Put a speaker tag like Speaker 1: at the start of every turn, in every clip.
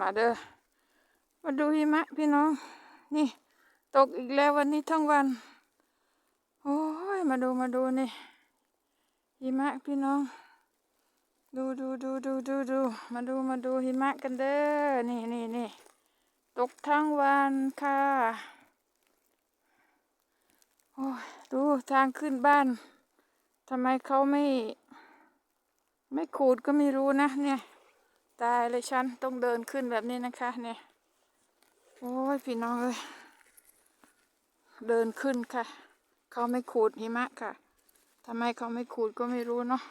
Speaker 1: มาเด้อมาดูหิมะพี่น้อง นี่ ตกอีกแล้ววันนี้ทั้งวัน โอ้ย มาดูมาดูนี่หิมะพี่น้อง ดูดูดูดูดูดูมาดูมาดูหิมะกันเด้อนี่นี่นี่ตกทั้งวันค่ะโอ้ยดูทางขึ้นบ้านทำไมเขาไม่ ไม่ขูดก็ไม่รู้นะเนี่ย ตายเลยฉันต้องเดินขึ้นแบบนี้นะคะ เนี่ย โอ้ยพี่น้องเอ้ยเดินขึ้นค่ะ เขาไม่ขูดหิมะค่ะทำไมเขาไม่ขูดก็ไม่รู้เนาะ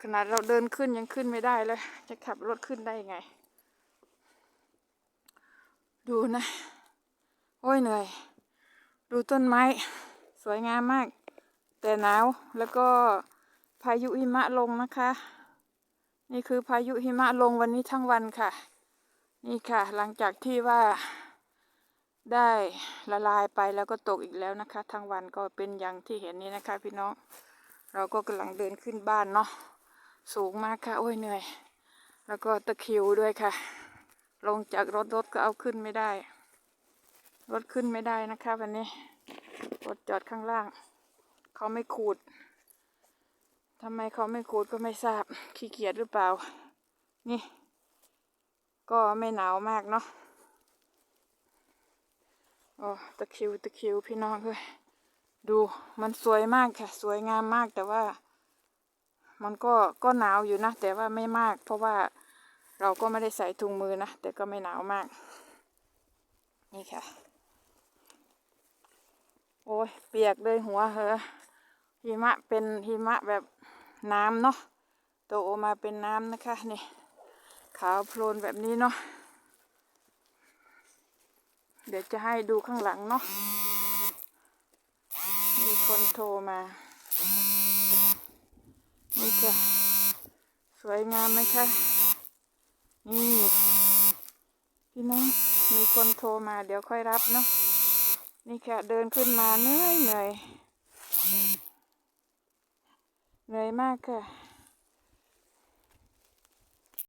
Speaker 1: ขนาดเราเดินขึ้นยังขึ้นไม่ได้เลย จะขับรถขึ้นได้ยังไง ดูนะ โอ้ยเหนื่อย ดูต้นไม้ สวยงามมาก แต่หนาวแล้วก็พายุหิมะลงนะคะ นี่คือพายุหิมะลงวันนี้ทั้งวันค่ะ นี่ค่ะ หลังจากที่ว่าได้ละลายไปแล้วก็ตกอีกแล้วนะคะ ทั้งวันก็เป็นอย่างที่เห็นนี้นะคะ พี่น้อง เราก็กำลังเดินขึ้นบ้านเนาะ สูงมากค่ะ โอ้ยเหนื่อย แล้วก็ตะคิวด้วยค่ะ ลงจากรถรถก็เอาขึ้นไม่ได้ รถขึ้นไม่ได้นะคะวันนี้ รถจอดข้างล่าง เขาไม่ขูด ทำไมเขาไม่ขูดก็ไม่ทราบขี้เกียจหรือเปล่า นี่ ก็ไม่หนาวมากเนาะโอ้ตะคิวตะคิวพี่น้องเอ้ยดูมันสวยมากค่ะ สวยงามมากแต่ว่า มันก็ก็หนาวอยู่นะ แต่ว่าไม่มาก เพราะว่าเราก็ไม่ได้ใส่ถุงมือนะ แต่ก็ไม่หนาวมาก นี่ค่ะ โอ้ยเปียกเลยหัวเหอะหิมะเป็นหิมะแบบ น้ำเนาะโตออกมาเป็นน้ำนะคะนี่ขาวโพลนแบบนี้เนาะเดี๋ยวจะให้ดูข้างหลังเนาะมีคนโทรมา นี่ค่ะ สวยงามไหมคะ นี่ พี่น้อง มีคนโทรมาเดี๋ยวค่อยรับเนาะ นี่ค่ะ เดินขึ้นมาเหนื่อยเหนื่อย เหนื่อยมากค่ะ